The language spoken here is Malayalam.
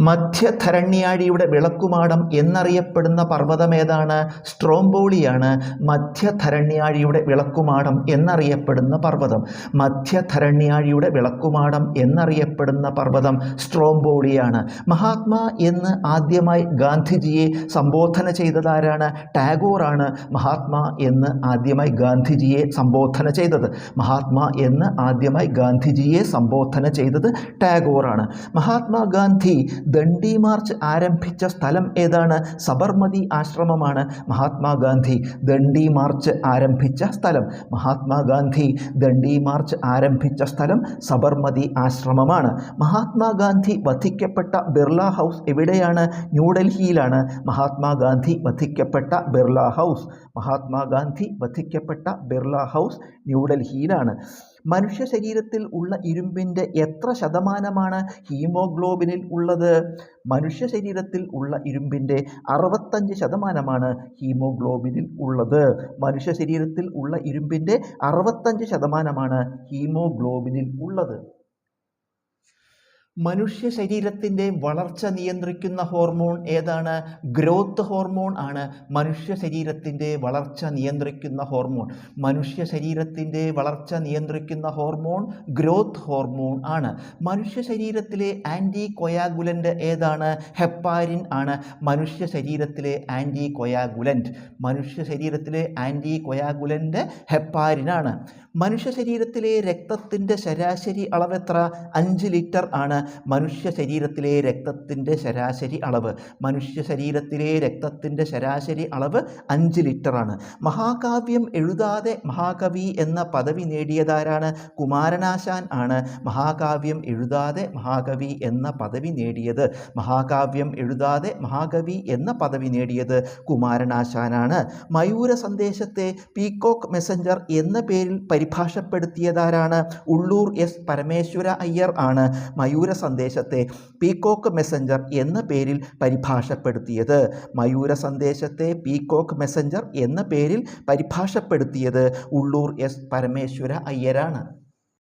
മധ്യധരണ്യാഴിയുടെ വിളക്കുമാടം എന്നറിയപ്പെടുന്ന പർവതമേതാണ്? സ്ട്രോംബോളിയാണ്. മധ്യധരണ്യാഴിയുടെ വിളക്കുമാടം എന്നറിയപ്പെടുന്ന പർവതം. മധ്യധരണ്യാഴിയുടെ വിളക്കുമാടം എന്നറിയപ്പെടുന്ന പർവതം സ്ട്രോംബോളിയാണ്. മഹാത്മാ എന്ന് ആദ്യമായി ഗാന്ധിജിയെ സംബോധന ചെയ്തതാരാണ്? ടാഗോറാണ് മഹാത്മാ എന്ന് ആദ്യമായി ഗാന്ധിജിയെ സംബോധന ചെയ്തത്. മഹാത്മാ എന്ന് ആദ്യമായി ഗാന്ധിജിയെ സംബോധന ചെയ്തത് ടാഗോറാണ്. മഹാത്മാഗാന്ധി ദണ്ഡി മാർച്ച് ആരംഭിച്ച സ്ഥലം ഏതാണ്? സബർമതി ആശ്രമമാണ്. മഹാത്മാഗാന്ധി ദണ്ഡി മാർച്ച് ആരംഭിച്ച സ്ഥലം. മഹാത്മാഗാന്ധി ദണ്ഡി മാർച്ച് ആരംഭിച്ച സ്ഥലം സബർമതി ആശ്രമമാണ്. മഹാത്മാഗാന്ധി വധിക്കപ്പെട്ട ബിർള ഹൗസ് എവിടെയാണ്? ന്യൂഡൽഹിയിലാണ്. മഹാത്മാഗാന്ധി വധിക്കപ്പെട്ട ബിർള ഹൗസ്. മഹാത്മാഗാന്ധി വധിക്കപ്പെട്ട ബിർള ഹൗസ് ന്യൂഡൽഹിയിലാണ്. മനുഷ്യ ശരീരത്തിൽ ഉള്ള ഇരുമ്പിന്റെ എത്ര ശതമാനമാണ് ഹീമോഗ്ലോബിനിൽ ഉള്ളത്? മനുഷ്യ ശരീരത്തിൽ ഉള്ള ഇരുമ്പിന്റെ അറുപത്തഞ്ച് ശതമാനമാണ് ഹീമോഗ്ലോബിനിൽ ഉള്ളത്. മനുഷ്യ ശരീരത്തിൽ ഉള്ള ഇരുമ്പിന്റെ അറുപത്തഞ്ച് ശതമാനമാണ് ഹീമോഗ്ലോബിനിൽ ഉള്ളത്. മനുഷ്യ ശരീരത്തിന്റെ വളർച്ച നിയന്ത്രിക്കുന്ന ഹോർമോൺ ഏതാണ്? ഗ്രോത്ത് ഹോർമോൺ ആണ്. മനുഷ്യ ശരീരത്തിന്റെ വളർച്ച നിയന്ത്രിക്കുന്ന ഹോർമോൺ. മനുഷ്യ ശരീരത്തിന്റെ വളർച്ച നിയന്ത്രിക്കുന്ന ഹോർമോൺ ഗ്രോത്ത് ഹോർമോൺ ആണ്. മനുഷ്യ ശരീരത്തിലെ ആന്റി കൊയാഗുലന്റ് ഏതാണ്? ഹെപ്പാരിൻ ആണ്. മനുഷ്യ ശരീരത്തിലെ ആന്റി കൊയാഗുലന്റ് മനുഷ്യ ശരീരത്തിലെ ആന്റി കൊയാഗുലന്റ് ഹെപ്പാരിനാണ് മനുഷ്യ ശരീരത്തിലെ രക്തത്തിന്റെ ശരാശരി അളവ് എത്ര? അഞ്ച് ലിറ്റർ ആണ്. മനുഷ്യ ശരീരത്തിലെ രക്തത്തിന്റെ ശരാശരി അളവ്. മനുഷ്യ ശരീരത്തിലെ രക്തത്തിന്റെ ശരാശരി അളവ് അഞ്ച് ലിറ്ററാണ്. മഹാകാവ്യം എഴുതാതെ മഹാകവി എന്ന പദവി നേടിയതാരാണ്? കുമാരനാശാൻ ആണ്. മഹാകാവ്യം എഴുതാതെ മഹാകവി എന്ന പദവി നേടിയത്. മഹാകാവ്യം എഴുതാതെ മഹാകവി എന്ന പദവി നേടിയത് കുമാരനാശാനാണ് മയൂര സന്ദേശത്തെ പീക്കോക്ക് മെസ്സഞ്ചർ എന്ന പേരിൽ പരിഭാഷപ്പെടുത്തിയതാരാണ്? ഉള്ളൂർ എസ് പരമേശ്വര അയ്യർ ആണ്. മയൂര സന്ദേശത്തെ പീക്കോക്ക് മെസ്സഞ്ചർ എന്ന പേരിൽ പരിഭാഷപ്പെടുത്തിയത്. മയൂര സന്ദേശത്തെ പീക്കോക്ക് മെസ്സഞ്ചർ എന്ന പേരിൽ പരിഭാഷപ്പെടുത്തിയത് ഉള്ളൂർ എസ് പരമേശ്വര അയ്യരാണ്.